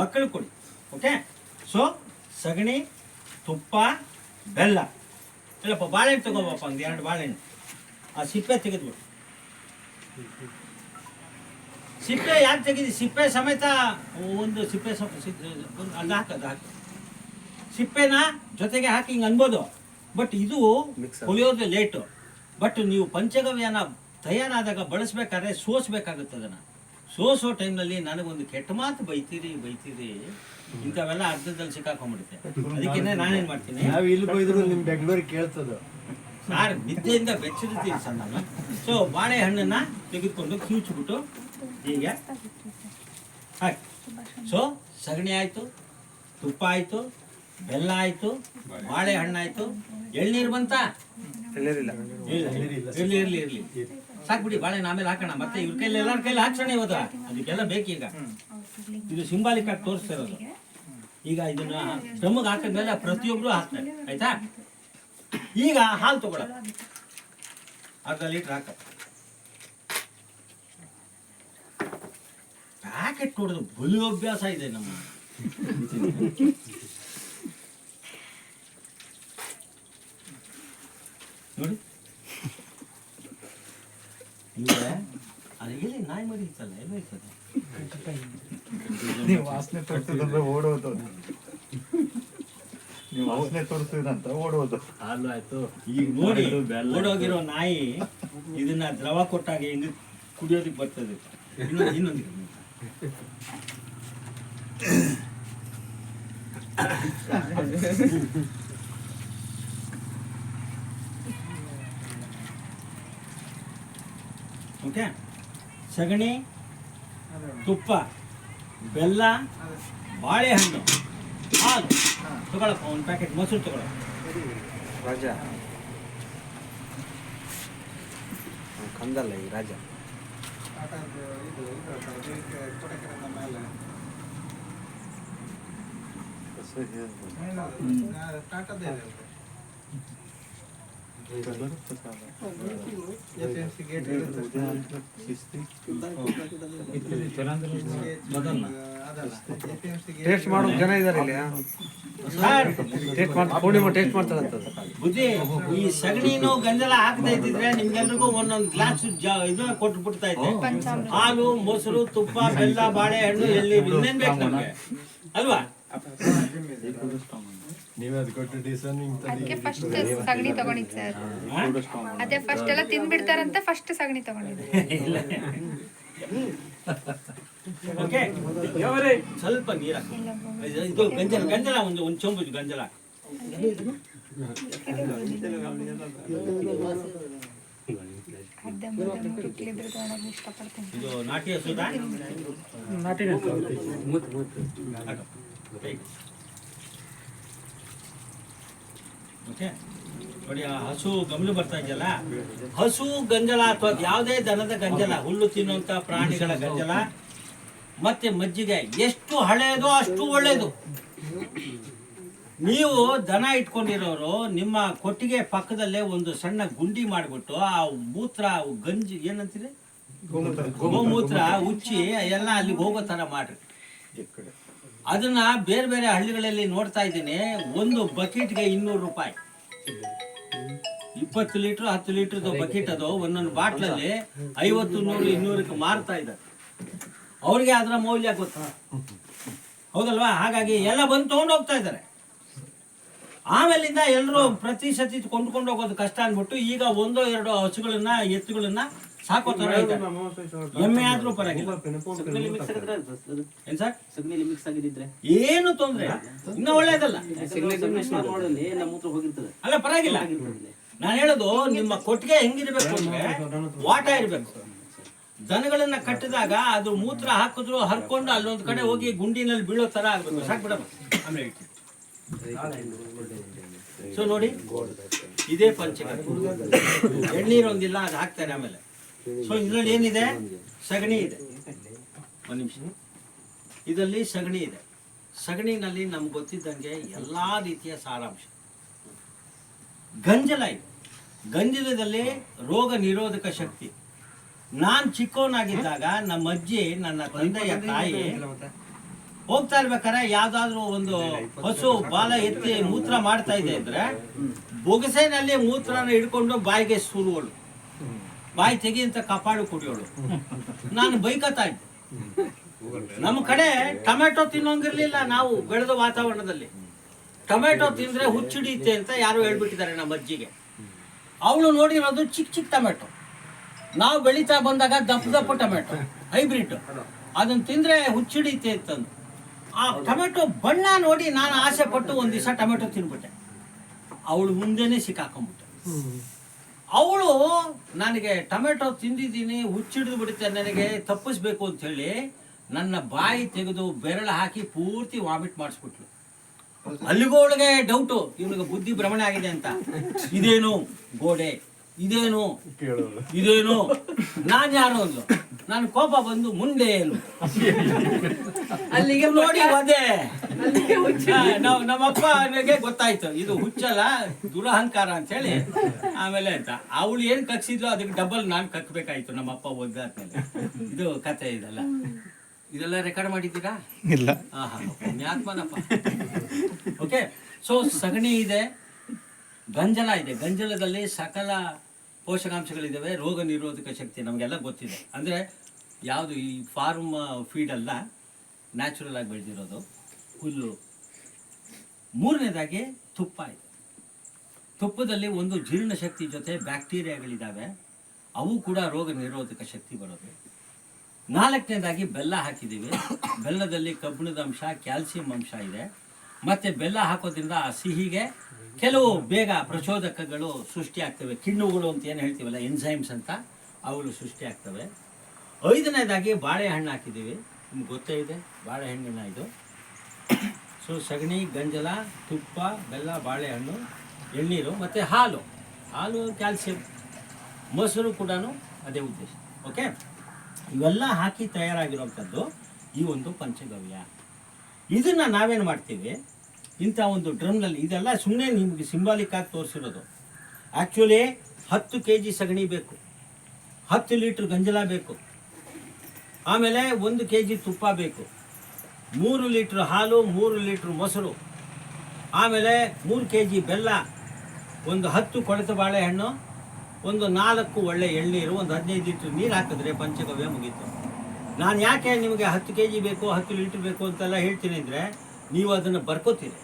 ಮಕ್ಕಳು ಕೊಡಿ ಓಕೆ ಸೊ ಸಗಣಿ ತುಪ್ಪ ಬೆಲ್ಲ. ಇಲ್ಲಪ್ಪ ಬಾಳೆಹಣ್ಣು ತಗೋಬಪ್ಪ ಒಂದು ಎರಡು ಬಾಳೆಹಣ್ಣು. ಆ ಸಿಪ್ಪೆ ತೆಗೆದ್ಬಿಡು. ಸಿಪ್ಪೆ ಯಾಕೆ ತೆಗೆದಿ? ಸಿಪ್ಪೆ ಸಮೇತ ಒಂದು ಸಿಪ್ಪೆ ಸಮ ಒಂದು ಅದು ಹಾಕೋದು ಅದು ಹಾಕು ಸಿಪ್ಪೆನ ಜೊತೆಗೆ ಹಾಕಿ ಹಿಂಗೆ ಅನ್ಬೋದು. ಬಟ್ ಇದು. ಹೊಲಿಯೋದು ಲೇಟು ಬಟ್ ನೀವು ಪಂಚಗವ್ಯನ ತಯಾರಾದಾಗ ಬಳಸ್ಬೇಕಾದ್ರೆ ಸೋಸ್ಬೇಕಾಗುತ್ತೆ ಅದನ್ನ. ಸೋಸೋ ಟೈಮ್ನಲ್ಲಿ ನನಗೊಂದು ಕೆಟ್ಟ ಮಾತು ಬೈತೀರಿ ಬೈತೀರಿ. ಇಂಥವೆಲ್ಲ ಅರ್ಧದಲ್ಲಿ ಸಿಕ್ಕಾಕೊಂಡ್ಬಿಡುತ್ತೆ. ಅದಕ್ಕೆ ನಾನೇನ್ ಮಾಡ್ತೀನಿ? ನಾವು ಇಲ್ಲಿ ಬೈದ್ರು ನಿಮ್ ಬೆಂಗಳೂರು ಕೇಳ್ತದ. ಸಾರ್ ನಿದ್ದೆಯಿಂದ ಬೆಚ್ಚಿರ್ತೀನಿ ಸರ್ ನಾನು. ಸೊ ಬಾಳೆಹಣ್ಣನ್ನ ತೆಗೆದುಕೊಂಡು ಕಿವುಚ್ಬಿಟ್ಟು ಹೀಗೆ ಹಾಕಿ. ಸೊ ಸಗಣಿ ಆಯಿತು ತುಪ್ಪ ಆಯ್ತು ಬೆಲ್ಲ ಆಯ್ತು ಬಾಳೆಹಣ್ಣಾಯ್ತು ಎಳ್ನೀರು ಬಂತ? ಎಳ್ಳೀರಿಲ್ಲ ಇಲ್ಲ ಇರ್ಲಿ ಇರ್ಲಿ ಇರ್ಲಿ ಸಾಕ್ಬಿಡಿ ಬಾಳೆ ಆಮೇಲೆ ಹಾಕೋಣ. ಮತ್ತೆ ಇವ್ರ ಕೈಲಿ ಎಲ್ಲರ ಕೈಲಿ ಹಾಕ್ಸೋಣ ಇವತ್ತು. ಅದಕ್ಕೆಲ್ಲ ಬೇಕೀಗ. ಇದು ಸಿಂಬಾಲಿಕ್ ಆಗಿ ತೋರಿಸ್ತಿರೋದು. ಈಗ ಇದನ್ನ ಡ್ರಮ್ಗೆ ಹಾಕಿದ್ಮೇಲೆ ಪ್ರತಿಯೊಬ್ರು ಹಾಕ್ತಾರೆ. ಆಯ್ತಾ? ಈಗ ಹಾಲು ತಗೊಳ ಅರ್ಧ ಲೀಟ್ರ್ ಹಾಕ. ಪ್ಯಾಕೆಟ್ ಕೊಡೋದು ಬಲು ಅಭ್ಯಾಸ ಇದೆ ನಮ್ಮ. ನೋಡಿ. ಈಗ ಅದು ಎಲ್ಲಿ ನಾಯಿ ಮರಿ ಇತ್ತಲ್ಲ ಎಲ್ಲ ಇರ್ತದೆ ನೀವು ವಾಸನೆ ತೋರಿಸಿದ್ರೆ ಓಡೋದು. ನೀವು ವಾಸನೆ ತೋರಿಸಿದಂತ ಓಡೋದು. ಹಾಲು ಆಯ್ತು. ಈಗ ನೋಡಿ ಓಡೋಗಿರೋ ನಾಯಿ ಇದನ್ನ ದ್ರವ ಕೊಟ್ಟಾಗ ಹೆಂಗ್ ಕುಡಿಯೋದಕ್ಕೆ ಬರ್ತದೆ? ಇನ್ನೊಂದು ಇನ್ನೊಂದು ಓಕೆ? ಸಗಣಿ ತುಪ್ಪ ಬೆಲ್ಲ ಬಾಳೆಹಣ್ಣು. ಹಾಲು. ತಗೊಳಪ್ಪ ಒಂದು ಪ್ಯಾಕೆಟ್ ಮೊಸರು ತಗೊಳ ರಾಜ. ಕಂದಲ್ಲ ಈ ರಾಜ. ಟೇಸ್ಟ್ ಮಾಡೋ ಜನ ಇದ್ದಾರೆ ಇಲ್ಲಿ ಟೇಸ್ಟ್ ಮಾಡ್ತಾ ಪೂರ್ಣಿಮಾ ಟೇಸ್ಟ್ ಮಾಡ್ತಾರಂತ ಬುದ್ಧಿ ಈ ಸಗಣಿನೂ ಗಂಜಲ ಹಾಕದೇ ಇದ್ದಿದ್ರೆ ನಿಮ್ಗೆಲ್ರಿಗೂ ಒಂದೊಂದು ಗ್ಲಾಸ್ ಇದು ಕೊಟ್ಟು ಬಿಡ್ತಾ ಇದ್ದೆ. ಹಾಲು, ಮೊಸರು, ತುಪ್ಪ, ಬೆಲ್ಲ, ಬಾಳೆಹಣ್ಣು ಎಲ್ಲಿ, ಇನ್ನೇನ್ ಬೇಕು ನಮ್ಗೆ. ಅಲ್ವಾ? ನೀವೇ ಅದು ಕೊಟ್ಟು ಡಿಸೈನಿಂಗ್ ಅದಕ್ಕೆ ಫಸ್ಟ್ ಸಗಣಿ ತಗೊಂಡಿದ್ ಸರ್. ಅದೇ ಫಸ್ಟ್ ಎಲ್ಲ ತಿಂದ್ಬಿಡ್ತಾರಂತ ಫಸ್ಟ್ ಸಗಣಿ ತಗೊಂಡಿದ್ದು. ಓಕೆ ಸ್ವಲ್ಪ ನೀರ. ಇದು ಗಂಜಲ ಗಂಜಲ ಒಂದು ಒಂದು ಚೊಂಬು ಗಂಜಲ. ನಾಟಿ ಮುದ್ದೆ ಇಟ್ಲಿದ್ರೆ ತಗೊಳಕ್ ಇಷ್ಟಪಡ್ತೀನಿ. ಇದು ನಾಟಿ ಹಸುದಾ ಓಕೆ ನೋಡಿ ಆ ಹಸು ಗಮಲು ಬರ್ತಾ ಇದೆಯಲ್ಲ? ಹಸು ಗಂಜಲ ಅಥವಾ ಯಾವುದೇ ದನದ ಗಂಜಲ ಹುಲ್ಲು ತಿನ್ನುವಂತ ಪ್ರಾಣಿಗಳ ಗಂಜಲ ಮತ್ತೆ ಮಜ್ಜಿಗೆ ಎಷ್ಟು ಹಳೆಯದೋ ಅಷ್ಟು ಒಳ್ಳೆಯದು ನೀವು ದನ ಇಟ್ಕೊಂಡಿರೋರು ನಿಮ್ಮ ಕೊಟ್ಟಿಗೆ ಪಕ್ಕದಲ್ಲೇ ಒಂದು ಸಣ್ಣ ಗುಂಡಿ ಮಾಡಿಬಿಟ್ಟು ಆ ಮೂತ್ರ ಗಂಜಿ ಏನಂತೀರಿ? ಗೋಮೂತ್ರ. ಉಚ್ಚಿ ಎಲ್ಲ ಅಲ್ಲಿಗೆ ಹೋಗೋ ತರ ಮಾಡ್ರಿ. ಅದನ್ನ ಬೇರೆ ಬೇರೆ ಹಳ್ಳಿಗಳಲ್ಲಿ ನೋಡ್ತಾ ಇದ್ದೀನಿ. ಒಂದು ಬಕೆಟ್ಗೆ ಇನ್ನೂರು ರೂಪಾಯಿ. ಇಪ್ಪತ್ತು ಲೀಟರ್ ಹತ್ತು ಲೀಟರ್ದು ಬಕೆಟ್ ಅದು. ಒಂದೊಂದು ಬಾಟ್ಲಲ್ಲಿ ಐವತ್ತು ನೂರು ಇನ್ನೂರಕ್ಕೆ ಮಾರ್ತಾ ಇದ್ದಾರೆ. ಅವ್ರಿಗೆ ಅದರ ಮೌಲ್ಯ ಗೊತ್ತ. ಹೌದಲ್ವಾ? ಹಾಗಾಗಿ ಎಲ್ಲ ಬಂದು ತಗೊಂಡು ಹೋಗ್ತಾ ಇದ್ದಾರೆ. ಆಮೇಲಿಂದ ಎಲ್ಲರೂ ಪ್ರತಿ ಸತಿ ಕೊಂಡ್ಕೊಂಡು ಹೋಗೋದು ಕಷ್ಟ ಅನ್ಬಿಟ್ಟು ಈಗ ಒಂದೋ ಎರಡೋ ಹಸುಗಳನ್ನ ಎತ್ತುಗಳನ್ನ ಸಾಕೋ ಎಮ್ಮೆ ಆದ್ರೂ ಪರವಾಗಿಲ್ಲ. ಏನ್ ಸರ್ ಸಗಣಿಲಿ ಮಿಕ್ಸ್ ಆಗಿದ್ರೆ. ಏನು ತೊಂದ್ರೆ ಇನ್ನ ಒಳ್ಳೇದಲ್ಲ. ಹೋಗಿರ್ತದೆ. ಅಲ್ಲ ಪರವಾಗಿಲ್ಲ. ನಾನು ಹೇಳೋದು ನಿಮ್ಮ ಕೊಟ್ಟಿಗೆ ಹೆಂಗಿರ್ಬೇಕು ಅಂದ್ರೆ ವಾಟ ಇರ್ಬೇಕು. ದನಗಳನ್ನ ಕಟ್ಟಿದಾಗ ಅದು ಮೂತ್ರ ಹಾಕಿದ್ರು ಹರ್ಕೊಂಡು ಅಲ್ಲೊಂದ್ ಕಡೆ ಹೋಗಿ ಗುಂಡಿನಲ್ಲಿ ಬೀಳೋ ತರ ಆಗ್ಬೇಕು. ಸಾಕ್ ಬಿಡಮ್ಮ. ಆಮೇಲೆ ಸೊ ನೋಡಿ ಇದೇ ಪಂಚ. ಎಣ್ಣೀರೊಂದಿಲ್ಲ ಒಂದಿಲ್ಲ ಅದು ಹಾಕ್ತಾರೆ ಆಮೇಲೆ. ಸೊ ಇದ್ರಲ್ಲಿ ಏನಿದೆ? ಸಗಣಿ ಇದೆ. ಒಂದು ನಿಮಿಷ. ಇದರಲ್ಲಿ ಸಗಣಿ ಇದೆ. ಸಗಣಿನಲ್ಲಿ ನಮ್ಗೆ ಗೊತ್ತಿದ್ದಂಗೆ ಎಲ್ಲಾ ರೀತಿಯ ಸಾರಾಂಶ. ಗಂಜಲ ಇದೆ. ಗಂಜಲದಲ್ಲಿ ರೋಗ ನಿರೋಧಕ ಶಕ್ತಿ. ನಾನ್ ಚಿಕ್ಕವನಾಗಿದ್ದಾಗ ನಮ್ಮ ಅಜ್ಜಿ, ನನ್ನ ತಂದೆಯ ತಾಯಿ ಹೋಗ್ತಾ ಇರ್ಬೇಕಾರೆ ಯಾವ್ದಾದ್ರು ಒಂದು ಹಸು, ಬಾಲ ಎತ್ತಿ ಮೂತ್ರ ಮಾಡ್ತಾ ಇದೆ ಅಂದ್ರೆ, ಬೊಗಸೆನಲ್ಲಿ ಮೂತ್ರನ ಹಿಡ್ಕೊಂಡು ಬಾಯಿಗೆ ಸುರುವಳು. ಬಾಯಿ ತೆಗಿ ಅಂತ ಕಾಪಾಡು ಕುಡಿಯೋಳು. ನಾನು ಬೈಕತ್ತಾ ಇದ್ದೆ. ನಮ್ಮ ಕಡೆ ಟೊಮೆಟೊ ತಿನ್ನೋಂಗಿರ್ಲಿಲ್ಲ ನಾವು ಬೆಳೆದ ವಾತಾವರಣದಲ್ಲಿ. ಟೊಮೆಟೊ ತಿಂದ್ರೆ ಹುಚ್ಚಿಡಿಯುತ್ತೆ ಅಂತ ಯಾರು ಹೇಳ್ಬಿಟ್ಟಿದ್ದಾರೆ ನಮ್ಮ ಅಜ್ಜಿಗೆ. ಅವಳು ನೋಡಿರೋದು ಚಿಕ್ಕ ಚಿಕ್ಕ ಟೊಮೆಟೊ. ನಾವು ಬೆಳೀತಾ ಬಂದಾಗ ದಪ್ಪ ದಪ್ಪ ಟೊಮೆಟೊ, ಹೈಬ್ರಿಡ್. ಅದನ್ನ ತಿಂದ್ರೆ ಹುಚ್ಚಿಡಿಯುತ್ತೆ ಅಂತಂದು. ಆ ಟೊಮೆಟೊ ಬಣ್ಣ ನೋಡಿ ನಾನು ಆಸೆ ಪಟ್ಟು ಒಂದ್ ದಿವಸ ಟೊಮೆಟೊ ತಿನ್ಬಿಟ್ಟೆ. ಅವಳು ಮುಂದೆನೆ ಸಿಕ್ಕಾಕೊಂಡ್ಬಿಟ್ಟೆ. ಅವಳು ನನಗೆ ಟೊಮೆಟೊ ತಿಂದಿದ್ದೀನಿ ಹುಚ್ಚಿಡಿದು ಬಿಡುತ್ತೆ ನನಗೆ ತಪ್ಪಿಸ್ಬೇಕು ಅಂತ ಹೇಳಿ ನನ್ನ ಬಾಯಿ ತೆಗೆದು ಬೆರಳು ಹಾಕಿ ಪೂರ್ತಿ ವಾಮಿಟ್ ಮಾಡಿಸ್ಬಿಟ್ಲು. ಅಲ್ಲಿಗೂ ಒಳಗೆ ಡೌಟು ಇವನಿಗೆ ಬುದ್ಧಿ ಭ್ರಮಣೆ ಆಗಿದೆ ಅಂತ. ಇದೇನು ಗೋಡೆ? ಇದೇನು? ಇದೇನು? ನಾನ್ ಯಾರು ಅಂದ್ಲು? ನಾನು ಕೋಪ ಬಂದು ಮುಂದೆ ಏನು ಅಲ್ಲಿಗೆ ನೋಡಿ ಒದೆ ನಾವು ನಮ್ಮಪ್ಪ ಅವನಿಗೆ ಗೊತ್ತಾಯ್ತು. ಇದು ಹುಚ್ಚಲ್ಲ ದುರಹಂಕಾರ ಅಂತ ಹೇಳಿ ಆಮೇಲೆ ಅಂತ ಅವಳು ಏನ್ ಕಕ್ಸಿದ್ಲು ಅದಕ್ಕೆ ಡಬಲ್ ನಾನ್ ಕಕ್ಬೇಕಾಯ್ತು ನಮ್ಮಪ್ಪ ಓದಾದ್ಮೇಲೆ ಇದು ಕತೆ ಇದಲ್ಲ. ಇದೆಲ್ಲ ರೆಕಾರ್ಡ್ ಮಾಡಿದ್ದೀರಾ? ಇಲ್ಲ. ಓಕೆ ಸೊ ಸಗಣಿ ಇದೆ ಗಂಜಲ ಇದೆ. ಗಂಜಲದಲ್ಲಿ ಸಕಲ ಪೋಷಕಾಂಶಗಳಿದ್ದಾವೆ, ರೋಗ ನಿರೋಧಕ ಶಕ್ತಿ ನಮಗೆಲ್ಲ ಗೊತ್ತಿದೆ. ಅಂದರೆ ಯಾವುದು ಈ ಫಾರ್ಮ್ ಫೀಡ್ ಅಲ್ಲ, ನ್ಯಾಚುರಲ್ ಆಗಿ ಬೆಳೆದಿರೋದು, ಹುಲ್ಲು. ಮೂರನೇದಾಗಿ ತುಪ್ಪ ಇದೆ. ತುಪ್ಪದಲ್ಲಿ ಒಂದು ಜೀರ್ಣಶಕ್ತಿ ಜೊತೆ ಬ್ಯಾಕ್ಟೀರಿಯಾಗಳಿದ್ದಾವೆ ಅವು ಕೂಡ ರೋಗ ನಿರೋಧಕ ಶಕ್ತಿ ಬರೋದು. ನಾಲ್ಕನೇದಾಗಿ ಬೆಲ್ಲ ಹಾಕಿದ್ದೀವಿ. ಬೆಲ್ಲದಲ್ಲಿ ಕಬ್ಬಿಣದ ಅಂಶ, ಕ್ಯಾಲ್ಸಿಯಂ ಅಂಶ ಇದೆ. ಮತ್ತು ಬೆಲ್ಲ ಹಾಕೋದ್ರಿಂದ ಆ ಸಿಹಿಗೆ ಕೆಲವು ಬೇಗ ಪ್ರಚೋದಕಗಳು ಸೃಷ್ಟಿ ಆಗ್ತವೆ ಕಿಣ್ಣುಗಳು ಅಂತ ಏನು ಹೇಳ್ತೀವಲ್ಲ ಎನ್ಸೈಮ್ಸ್ ಅಂತ, ಅವುಗಳು ಸೃಷ್ಟಿ ಆಗ್ತವೆ ಐದನೇದಾಗಿ ಬಾಳೆಹಣ್ಣು ಹಾಕಿದ್ದೀವಿ. ನಿಮ್ಗೆ ಗೊತ್ತೇ ಇದೆ, ಬಾಳೆಹಣ್ಣಿನ ಇದು. ಸೊ, ಸಗಣಿ, ಗಂಜಲ, ತುಪ್ಪ, ಬೆಲ್ಲ, ಬಾಳೆಹಣ್ಣು, ಎಳ್ನೀರು ಮತ್ತು ಹಾಲು. ಹಾಲು, ಕ್ಯಾಲ್ಸಿಯಂ. ಮೊಸರು ಕೂಡ ಅದೇ ಉದ್ದೇಶ. ಓಕೆ? ಇವೆಲ್ಲ ಹಾಕಿ ತಯಾರಾಗಿರುವಂಥದ್ದು ಈ ಒಂದು ಪಂಚಗವ್ಯ. ಇದನ್ನು ನಾವೇನು ಮಾಡ್ತೀವಿ? ಇಂಥ ಒಂದು ಡ್ರಮ್ನಲ್ಲಿ ಇದೆಲ್ಲ ಸುಮ್ಮನೆ ನಿಮಗೆ ಸಿಂಬಾಲಿಕ್ ಆಗಿ ತೋರಿಸಿರೋದು. ಆ್ಯಕ್ಚುಲಿ ಹತ್ತು ಕೆ ಜಿ ಸಗಣಿ ಬೇಕು. ಹತ್ತು ಲೀಟ್ರ್ ಗಂಜಲ ಬೇಕು. ಆಮೇಲೆ ಒಂದು ಕೆ ಜಿ ತುಪ್ಪ ಬೇಕು. ಮೂರು ಲೀಟ್ರ್ ಹಾಲು, ಮೂರು ಲೀಟ್ರ್ ಮೊಸರು. ಆಮೇಲೆ ಮೂರು ಕೆ ಜಿ ಬೆಲ್ಲ, ಒಂದು ಹತ್ತು ಕೊಳೆತ ಬಾಳೆಹಣ್ಣು, ಒಂದು ನಾಲ್ಕು ಒಳ್ಳೆ ಎಳ್ನೀರು, ಒಂದು ಹದಿನೈದು ಲೀಟ್ರ್ ನೀರು ಹಾಕಿದ್ರೆ ಪಂಚಗವ್ಯ ಮುಗೀತು. ನಾನು ಯಾಕೆ ನಿಮಗೆ ಹತ್ತು ಕೆ ಜಿ ಬೇಕು, ಹತ್ತು ಲೀಟ್ರ್ ಬೇಕು ಅಂತೆಲ್ಲ ಹೇಳ್ತೀನಿ ಅಂದರೆ ನೀವು ಅದನ್ನು ಬರ್ಕೋತೀರಿ.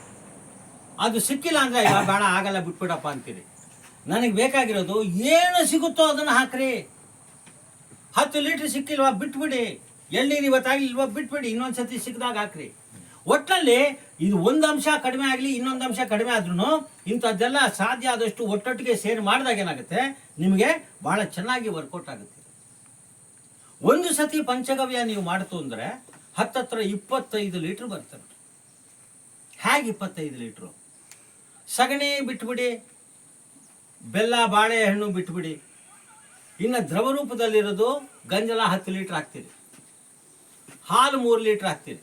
ಅದು ಸಿಕ್ಕಿಲ್ಲ ಅಂದ್ರೆ ಬೇಡ ಆಗಲ್ಲ, ಬಿಟ್ಬಿಡಪ್ಪ ಅಂತೀರಿ. ನನಗೆ ಬೇಕಾಗಿರೋದು ಏನು ಸಿಗುತ್ತೋ ಅದನ್ನು ಹಾಕ್ರಿ. ಹತ್ತು ಲೀಟ್ರ್ ಸಿಕ್ಕಿಲ್ವಾ, ಬಿಟ್ಬಿಡಿ. ಎಳ್ನೀರು ಇವತ್ತಾಗಲಿಲ್ವಾ, ಬಿಟ್ಬಿಡಿ. ಇನ್ನೊಂದ್ಸತಿ ಸಿಕ್ಕಿದಾಗ ಹಾಕ್ರಿ. ಒಟ್ಟಲ್ಲಿ ಇದು ಒಂದು ಅಂಶ ಕಡಿಮೆ ಆಗಲಿ, ಇನ್ನೊಂದು ಅಂಶ ಕಡಿಮೆ ಆದ್ರೂ ಇಂಥದ್ದೆಲ್ಲ ಸಾಧ್ಯ ಆದಷ್ಟು ಒಟ್ಟೊಟ್ಟಿಗೆ ಸೇರಿ ಮಾಡಿದಾಗ ಏನಾಗುತ್ತೆ? ನಿಮಗೆ ಭಾಳ ಚೆನ್ನಾಗಿ ವರ್ಕೌಟ್ ಆಗುತ್ತೆ. ಒಂದು ಸತಿ ಪಂಚಗವ್ಯ ನೀವು ಮಾಡ್ತು ಅಂದರೆ ಹತ್ತತ್ರ ಇಪ್ಪತ್ತೈದು ಲೀಟ್ರ್ ಬರ್ತಾರೆ ಹೇಗೆ ಇಪ್ಪತ್ತೈದು ಲೀಟ್ರು? ಸಗಣಿ ಬಿಟ್ಬಿಡಿ, ಬೆಲ್ಲ ಬಾಳೆಹಣ್ಣು ಬಿಟ್ಬಿಡಿ. ಇನ್ನು ದ್ರವ ರೂಪದಲ್ಲಿರೋದು ಗಂಜಲ ಹತ್ತು ಲೀಟ್ರ್ ಹಾಕ್ತೀರಿ. ಹಾಲು ಮೂರು ಲೀಟ್ರ್ ಹಾಕ್ತೀರಿ.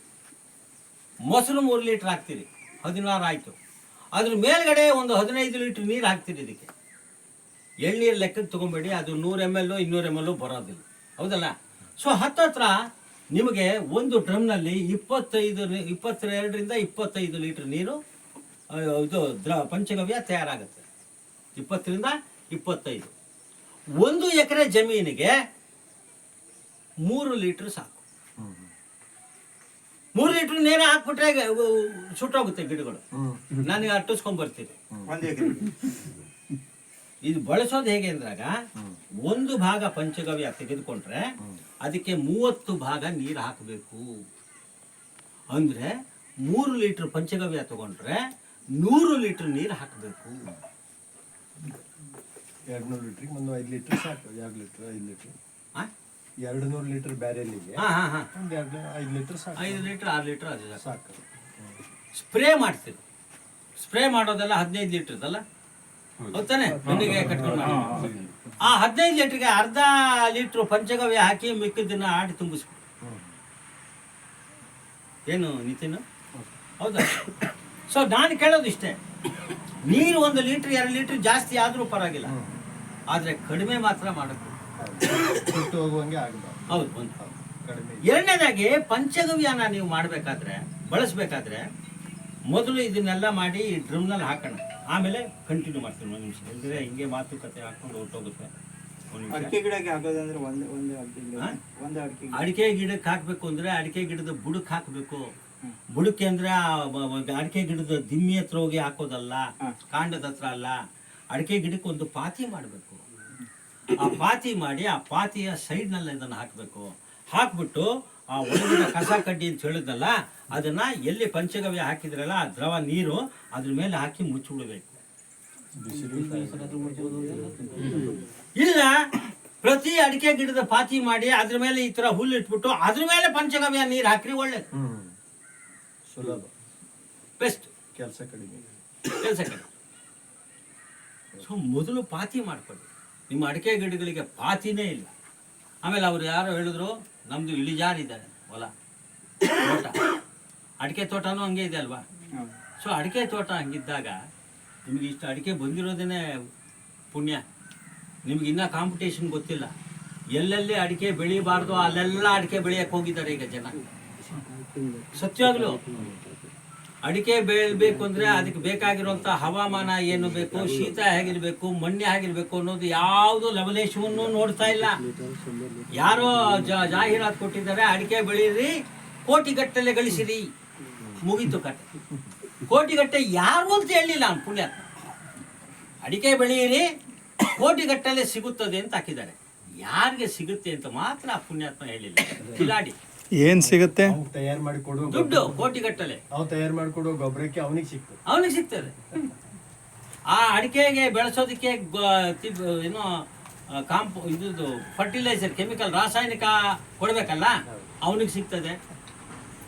ಮೊಸರು ಮೂರು ಲೀಟ್ರ್ ಹಾಕ್ತೀರಿ. ಹದಿನಾರು ಆಯಿತು. ಅದ್ರ ಮೇಲ್ಗಡೆ ಒಂದು ಹದಿನೈದು ಲೀಟ್ರ್ ನೀರು ಹಾಕ್ತೀರಿ ಇದಕ್ಕೆ. ಎಳ್ನೀರು ಲೆಕ್ಕಕ್ಕೆ ತೊಗೊಬೇಡಿ. ಅದು ನೂರು ಎಂ ಎಲ್ ಇನ್ನೂರು ಎಂ ಎಲ್ ಬರೋದಿಲ್ಲ. ಹೌದಲ್ಲ? ಸೊ ಹತ್ತತ್ರ ನಿಮಗೆ ಒಂದು ಡ್ರಮ್ನಲ್ಲಿ ಇಪ್ಪತ್ತೈದು ಇಪ್ಪತ್ತೆರಡರಿಂದ ಇಪ್ಪತ್ತೈದು ಲೀಟ್ರ್ ನೀರು ಇದು ದ್ರ ಪಂಚಗವ್ಯ ತಯಾರಾಗುತ್ತೆ. ಇಪ್ಪತ್ತರಿಂದ ಇಪ್ಪತ್ತೈದು. ಒಂದು ಎಕರೆ ಜಮೀನಿಗೆ ಮೂರು ಲೀಟ್ರ್ ಸಾಕು. ಮೂರು ಲೀಟ್ರ್ ನೇರ ಹಾಕ್ಬಿಟ್ರೆ ಸುಟ್ಟೋಗುತ್ತೆ ಗಿಡಗಳು. ನನಗೆ ಅಟ್ಟಿಸ್ಕೊಂಡ್ ಬರ್ತೀನಿ. ಒಂದು ಎಕರೆ ಇದು ಬಳಸೋದು ಹೇಗೆ ಅಂದಾಗ ಒಂದು ಭಾಗ ಪಂಚಗವ್ಯ ತೆಗೆದುಕೊಂಡ್ರೆ ಅದಕ್ಕೆ ಮೂವತ್ತು ಭಾಗ ನೀರು ಹಾಕಬೇಕು. ಅಂದ್ರೆ ಮೂರು ಲೀಟರ್ ಪಂಚಗವ್ಯ ತಗೊಂಡ್ರೆ ನೂರು ಲೀಟರ್ ನೀರು ಹಾಕಬೇಕು. ಎರಡ್ನೂರು ಲೀಟ್ರಿಗೆ ಒಂದು ಐದು ಲೀಟ್ರ್ ಸಾಕು ಎರಡು ಲೀಟ್ರ್ ಐದು ಲೀಟ್ರ್. ಆ? ಎರಡು ನೂರು ಲೀಟ್ರ್ ಬ್ಯಾರೆಲ್ಲಿಗೆ? ಹಾ ಹಾ ಹಾ. ಒಂದು ಎರಡು ಐದು ಲೀಟ್ರ್ ಸಾಕು. ಐದು ಲೀಟರ್ ಆರು ಲೀಟರ್ ಅದು ಸಾಕು. ಸ್ಪ್ರೇ ಮಾಡ್ತೀವಿ. ಸ್ಪ್ರೇ ಮಾಡೋದೆಲ್ಲ ಹದಿನೈದು ಲೀಟರ್ದಲ್ಲ? ಗೊತ್ತಾನೆ ಬೆನ್ನಿಗೆ ಕಟ್ಕೊಂಡು. ಆ ಹದಿನೈದು ಲೀಟ್ರಿಗೆ ಅರ್ಧ ಲೀಟ್ರ್ ಪಂಚಗವ್ಯ ಹಾಕಿ ಮಿಕ್ಕಿದ್ದನ್ನ ಆಡಿ ತುಂಬಿಸ್ಬೇಕು ಏನು ನಿತಿನ್? ಹೌದಾ? ಸೊ ನಾನು ಕೇಳೋದು ಇಷ್ಟೇ. ನೀರು ಒಂದು ಲೀಟ್ರ್ ಎರಡು ಲೀಟರ್ ಜಾಸ್ತಿ ಆದರೂ ಪರವಾಗಿಲ್ಲ. ಆದರೆ ಕಡಿಮೆ ಮಾತ್ರ ಮಾಡಬೇಕು. ಸುಟ್ಟು ಹೋಗುವಂಗೆ ಆಗಬಾರ್ದು. ಹೌದು ಒಂದು. ಎರಡನೇದಾಗಿ ಪಂಚಗವ್ಯಾನ ನೀವು ಮಾಡಬೇಕಾದ್ರೆ ಬಳಸಬೇಕಾದ್ರೆ ಮೊದಲು ಇದನ್ನೆಲ್ಲ ಮಾಡಿ ಈ ಡ್ರಮ್ನಲ್ಲಿ ಹಾಕೋಣ. ಆಮೇಲೆ ಕಂಟಿನ್ಯೂ ಮಾಡ್ತೀನಿ. ಒಂದು ನಿಮಿಷ. ಇಲ್ದಿದ್ರೆ ಹಿಂಗೆ ಮಾತುಕತೆ ಹಾಕೊಂಡು ಹೊರಟೋಗುತ್ತೆ. ಅಡಿಕೆ ಗಿಡಕ್ಕೆ ಹಾಕೋದಂದ್ರೆ ಒಂದೇ? ಒಂದೇ ಅಡಿಕೆ ಅಡಿಕೆ ಗಿಡಕ್ಕೆ ಹಾಕಬೇಕು ಅಂದರೆ ಅಡಿಕೆ ಗಿಡದ ಬುಡಕ್ಕೆ ಹಾಕಬೇಕು. ಬುಡಕ್ಕೆ ಅಂದ್ರೆ ಅಡಿಕೆ ಗಿಡದ ದಿಮ್ಮಿ ಹತ್ರ ಹೋಗಿ ಹಾಕೋದಲ್ಲ ಕಾಂಡದ ಹತ್ರ ಅಲ್ಲ ಅಡಿಕೆ ಗಿಡಕ್ಕೆ ಒಂದು ಪಾತಿ ಮಾಡಬೇಕು. ಆ ಪಾತಿ ಮಾಡಿ ಆ ಪಾತಿಯ ಸೈಡ್ನಲ್ಲಿ ಇದನ್ನು ಹಾಕಬೇಕು. ಹಾಕ್ಬಿಟ್ಟು ಆ ಒಳಗಿನ ಕಸ ಕಡ್ಡಿ ಅಂತ ಹೇಳಿದ್ನಲ್ಲ ಅದನ್ನ ಎಲ್ಲಿ ಪಂಚಗವ್ಯ ಹಾಕಿದ್ರಲ್ಲ ಆ ದ್ರವ ನೀರು ಅದ್ರ ಮೇಲೆ ಹಾಕಿ ಮುಚ್ಚಿಬಿಡ್ಬೇಕು ಇಲ್ಲ ಪ್ರತಿ ಅಡಿಕೆ ಗಿಡದ ಪಾತಿ ಮಾಡಿ ಅದ್ರ ಮೇಲೆ ಈ ತರ ಹುಲ್ಲು ಇಟ್ಬಿಟ್ಟು ಅದ್ರ ಮೇಲೆ ಪಂಚಗವ್ಯ ನೀರು ಹಾಕ್ರಿ ಒಳ್ಳೇದು. ಸುಲಭ. ಬೆಸ್ಟ್. ಕೆಲಸ ಕಡಿಮೆ ಕೆಲಸ ಸೊ ಮೊದಲು ಪಾತಿ ಮಾಡ್ಕೊಳ್ಳಿ. ನಿಮ್ಮ ಅಡಿಕೆ ಗಿಡಗಳಿಗೆ ಪಾತಿನೇ ಇಲ್ಲ. ಆಮೇಲೆ ಅವ್ರು ಯಾರೋ ಹೇಳಿದ್ರು ನಮ್ದು ಇಳಿಜಾರಿದೆ ಹೊಲ. ತೋಟ. ಅಡಿಕೆ ತೋಟನೂ ಹಂಗೆ ಇದೆ ಅಲ್ವಾ. ಸೊ ಅಡಿಕೆ ತೋಟ ಹಂಗಿದ್ದಾಗ ನಿಮಗೆ ಇಷ್ಟು ಅಡಿಕೆ ಬಂದಿರೋದೇನೆ ಪುಣ್ಯ. ನಿಮ್ಗೆ ಇನ್ನೂ ಕಾಂಪಿಟೇಷನ್ ಗೊತ್ತಿಲ್ಲ. ಎಲ್ಲೆಲ್ಲಿ ಅಡಿಕೆ ಬೆಳಿಬಾರ್ದು ಅಲ್ಲೆಲ್ಲ ಅಡಿಕೆ ಬೆಳೆಯಕ್ಕೆ ಹೋಗಿದ್ದಾರೆ ಈಗ ಜನ. ಸತ್ಯವಾಗ್ಲು ಅಡಿಕೆ ಬೆಳಬೇಕು ಅಂದ್ರೆ ಅದಕ್ಕೆ ಬೇಕಾಗಿರುವಂತ ಹವಾಮಾನ ಏನು ಬೇಕು, ಶೀತ ಹೇಗಿರ್ಬೇಕು, ಮಣ್ಣೆ ಹೇಗಿರ್ಬೇಕು ಅನ್ನೋದು ಯಾವುದು ಲವಲೇಶವನ್ನು ನೋಡ್ತಾ ಇಲ್ಲ. ಯಾರೋ ಜಾಹೀರಾತು ಕೊಟ್ಟಿದ್ದಾರೆ, ಅಡಿಕೆ ಬೆಳೀರಿ ಕೋಟಿಗಟ್ಟಲೆ ಗಳಿಸಿರಿ. ಮುಗೀತು ಕಟ್ಟೆ ಕೋಟಿಗಟ್ಟೆ ಯಾರು ಅಂತ ಹೇಳಿಲ್ಲ ಅವ್ನು ಪುಣ್ಯ. ಅಡಿಕೆ ಬೆಳೆಯಿರಿ, ಕೋಟಿಗಟ್ಟಲೆ ಸಿಗುತ್ತದೆ ಅಂತ ಹಾಕಿದ್ದಾರೆ. ಯಾರಿಗೆ ಸಿಗುತ್ತೆ ಅಂತ ಮಾತ್ರ ಪುಣ್ಯಾತ್ಮ ಹೇಳಿಲ್ಲ. ಕಿಲಾಡಿ. ಏನು ಸಿಗುತ್ತೆ? ಅವ್ನು ತಯಾರು ಮಾಡಿ ಕೊಡುವ ದುಡ್ಡು ಕೋಟಿಗಟ್ಟಲೆ. ಅವ್ನು ತಯಾರು ಮಾಡಿ ಕೊಡುವ ಗೊಬ್ಬರಕ್ಕೆ ಅವನಿಗೆ ಸಿಗ್ತದೆ ಅವನಿಗೆ ಸಿಗ್ತದೆ. ಆ ಅಡಿಕೆಗೆ ಬೆಳೆಸೋದಕ್ಕೆ ಏನು ಕಾಂಪು ಇದು ಫರ್ಟಿಲೈಸರ್ ಕೆಮಿಕಲ್ ರಾಸಾಯನಿಕ ಕೊಡಬೇಕಲ್ಲ? ಅವನಿಗೆ ಸಿಗ್ತದೆ.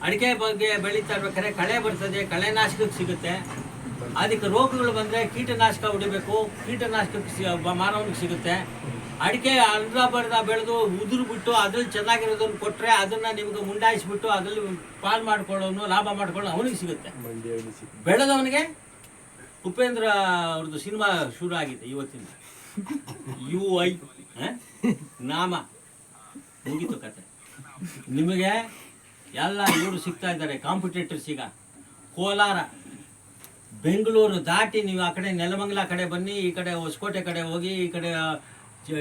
ಅಡಿಕೆ ಬಗ್ಗೆ ಬೆಳೀತಾ ಇರ್ಬೇಕಾದ್ರೆ ಕಳೆ ಬರ್ತದೆ ಕಳೆನಾಶಕಕ್ಕೆ ಸಿಗುತ್ತೆ. ಅದಕ್ಕೆ ರೋಗಗಳು ಬಂದರೆ ಕೀಟನಾಶಕ ಹೊಡಿಬೇಕು. ಕೀಟನಾಶಕಕ್ಕೆ ಸಿ- ಬ- ಮಾರೋನಿಗೆ ಸಿಗುತ್ತೆ. ಅಡಿಕೆ ಅರ್ಧ ಬರ್ಧ ಬೆಳೆದು ಉದುರು ಬಿಟ್ಟು ಅದ್ರಲ್ಲಿ ಚೆನ್ನಾಗಿರೋದನ್ನು ಕೊಟ್ಟರೆ ಅದನ್ನ ನಿಮ್ಗೆ ಮುಂಡಾಯಿಸ್ಬಿಟ್ಟು ಅದ್ರಲ್ಲಿ ಪಾಲ್ ಮಾಡ್ಕೊಳ್ಳೋನು, ಲಾಭ ಮಾಡ್ಕೊಳ್ಳೋ ಅವನಿಗೆ ಸಿಗುತ್ತೆ. ಬೆಳೆದವನಿಗೆ ಉಪೇಂದ್ರ ಅವ್ರದ್ದು ಸಿನಿಮಾ ಶುರು ಆಗಿದೆ ಇವತ್ತಿಂದ. ಯು ಐ ನಾಮ. ಮುಗೀತು ಕತೆ. ನಿಮಗೆ ಎಲ್ಲ ಇವರು ಸಿಗ್ತಾ ಇದ್ದಾರೆ ಕಾಂಪಿಟೇಟರ್ಸ್ ಈಗ. ಕೋಲಾರ, ಬೆಂಗಳೂರು ದಾಟಿ ನೀವು ಆ ಕಡೆ ನೆಲಮಂಗಲ ಕಡೆ ಬನ್ನಿ, ಈ ಕಡೆ ಹೊಸಕೋಟೆ ಕಡೆ ಹೋಗಿ, ಈ ಕಡೆ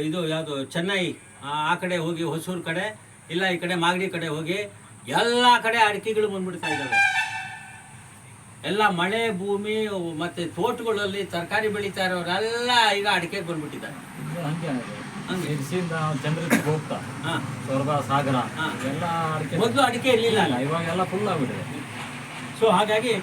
ಇದು ಯಾವುದು ಚೆನ್ನೈ ಆ ಕಡೆ ಹೋಗಿ ಹೊಸೂರು ಕಡೆ ಇಲ್ಲ ಈ ಕಡೆ ಮಾಗಡಿ ಕಡೆ ಹೋಗಿ ಎಲ್ಲ ಕಡೆ ಅಡಿಕೆಗಳು ಬಂದ್ಬಿಡ್ತಾ ಇದ್ದಾವೆ. ಎಲ್ಲ ಮಳೆ ಭೂಮಿ ಮತ್ತೆ ತೋಟಗಳಲ್ಲಿ ತರಕಾರಿ ಬೆಳೀತಾ ಇರೋರೆಲ್ಲ ಈಗ ಅಡಿಕೆಗೆ ಬಂದ್ಬಿಟ್ಟಿದ್ದಾರೆ. ಹಂಗೆ ಹಂಗೆ. ಇರಿಸಿಯಿಂದ ಚಂದ್ರಕ್ಕೆ ಹೋಗ್ತಾ ಸ್ವರ್ಗ ಸಾಗರ. ಎಲ್ಲ ಅಡಿಕೆ ಮೊದಲು ಅಡಿಕೆ ಇರಲಿಲ್ಲ ಇವಾಗೆಲ್ಲ ಫುಲ್ ಆಗ್ಬಿಟ್ಟಿದೆ ಸೊ ಹಾಗಾಗಿ